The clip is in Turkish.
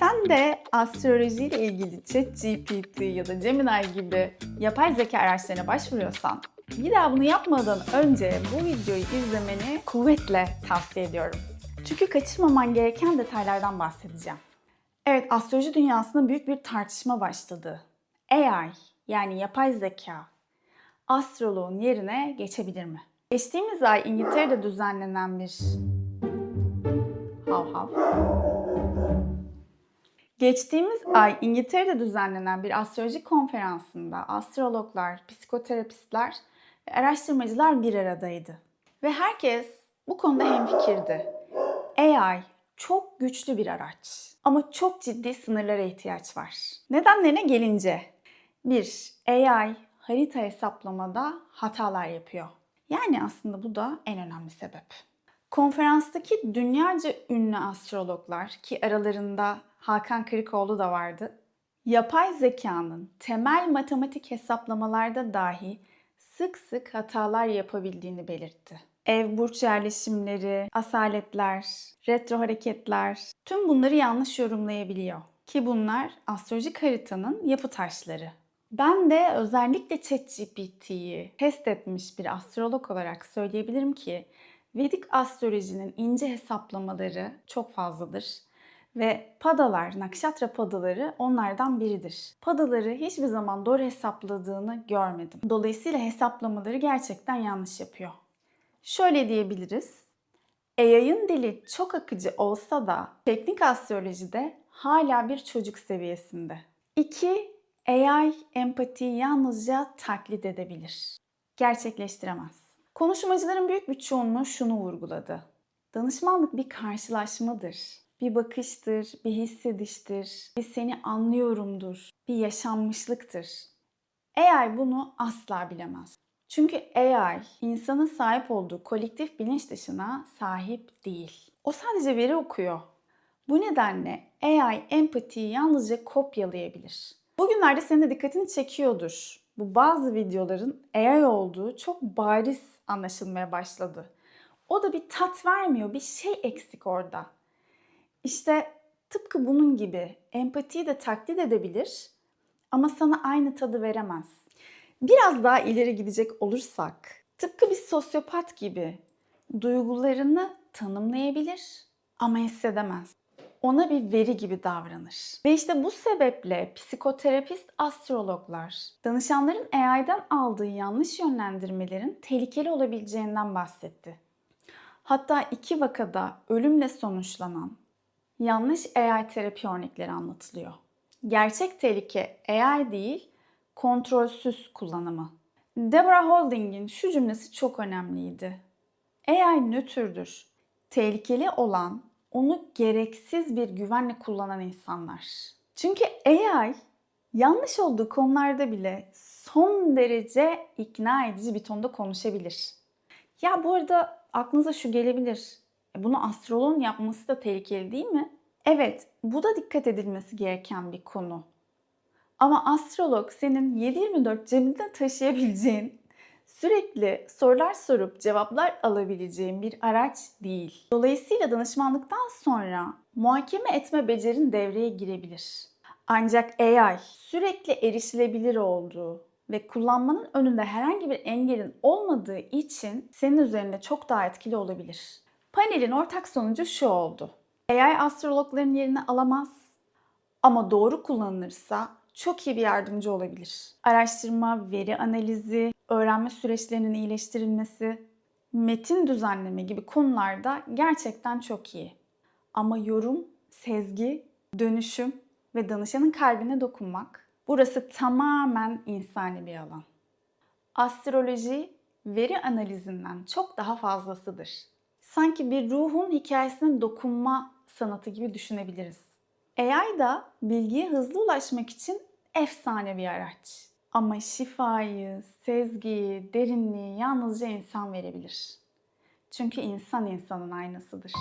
Sen de astrolojiyle ilgili ChatGPT ya da Gemini gibi yapay zeka araçlarına başvuruyorsan bir daha bunu yapmadan önce bu videoyu izlemeni kuvvetle tavsiye ediyorum. Çünkü kaçırmaman gereken detaylardan bahsedeceğim. Evet, astroloji dünyasında büyük bir tartışma başladı. AI yani yapay zeka astroloğun yerine geçebilir mi? Geçtiğimiz ay İngiltere'de düzenlenen bir Geçtiğimiz ay İngiltere'de düzenlenen bir astroloji konferansında astrologlar, psikoterapistler ve araştırmacılar bir aradaydı. Ve herkes bu konuda hemfikirdi. AI çok güçlü bir araç ama çok ciddi sınırlara ihtiyaç var. Nedenlerine gelince 1. AI harita hesaplamada hatalar yapıyor. Yani aslında bu da en önemli sebep. Konferanstaki dünyaca ünlü astrologlar ki aralarında Hakan Kırıkoğlu da vardı. Yapay zekanın temel matematik hesaplamalarda dahi sık sık hatalar yapabildiğini belirtti. Ev burç yerleşimleri, asaletler, retro hareketler tüm bunları yanlış yorumlayabiliyor. Ki bunlar astrolojik haritanın yapı taşları. Ben de özellikle ChatGPT'yi test etmiş bir astrolog olarak söyleyebilirim ki Vedik astrolojinin ince hesaplamaları çok fazladır ve padalar, nakşatra padaları onlardan biridir. Padaları hiçbir zaman doğru hesapladığını görmedim. Dolayısıyla hesaplamaları gerçekten yanlış yapıyor. Şöyle diyebiliriz. AI'ın dili çok akıcı olsa da teknik astrolojide hala bir çocuk seviyesinde. 2. AI empatiyi yalnızca taklit edebilir. Gerçekleştiremez. Konuşmacıların büyük bir çoğunluğu şunu vurguladı. Danışmanlık bir karşılaşmadır. Bir bakıştır, bir hissediştir, bir seni anlıyorumdur, bir yaşanmışlıktır. AI bunu asla bilemez. Çünkü AI insanın sahip olduğu kolektif bilinç dışına sahip değil. O sadece veri okuyor. Bu nedenle AI empatiyi yalnızca kopyalayabilir. Bugünlerde senin de dikkatini çekiyordur. Bu bazı videoların AI olduğu çok bariz anlaşılmaya başladı. O da bir tat vermiyor, bir şey eksik orada. İşte tıpkı bunun gibi empatiyi de taklit edebilir ama sana aynı tadı veremez. Biraz daha ileri gidecek olursak, tıpkı bir sosyopat gibi duygularını tanımlayabilir ama hissedemez. Ona bir veri gibi davranır. Ve işte bu sebeple psikoterapist astrologlar danışanların AI'den aldığı yanlış yönlendirmelerin tehlikeli olabileceğinden bahsetti. Hatta iki vakada ölümle sonuçlanan yanlış AI terapi örnekleri anlatılıyor. Gerçek tehlike AI değil, kontrolsüz kullanımı. Deborah Holding'in şu cümlesi çok önemliydi. AI nötrdür. Tehlikeli olan onu gereksiz bir güvenle kullanan insanlar. Çünkü AI yanlış olduğu konularda bile son derece ikna edici bir tonda konuşabilir. Ya bu arada aklınıza şu gelebilir. E, bunu astroloğun yapması da tehlikeli değil mi? Evet, bu da dikkat edilmesi gereken bir konu. Ama astrolog senin 7-24 cebinde taşıyabileceğin, sürekli sorular sorup cevaplar alabileceğin bir araç değil. Dolayısıyla danışmanlıktan sonra muhakeme etme becerin devreye girebilir. Ancak AI sürekli erişilebilir olduğu ve kullanmanın önünde herhangi bir engelin olmadığı için senin üzerinde çok daha etkili olabilir. Panelin ortak sonucu şu oldu. AI astrologların yerini alamaz ama doğru kullanılırsa çok iyi bir yardımcı olabilir. Araştırma, veri analizi, öğrenme süreçlerinin iyileştirilmesi, metin düzenleme gibi konularda gerçekten çok iyi. Ama yorum, sezgi, dönüşüm ve danışanın kalbine dokunmak burası tamamen insani bir alan. Astroloji veri analizinden çok daha fazlasıdır. Sanki bir ruhun hikayesine dokunma sanatı gibi düşünebiliriz. AI da bilgiye hızlı ulaşmak için efsane bir araç. Ama şifayı, sezgiyi, derinliği yalnızca insan verebilir. Çünkü insan insanın aynasıdır.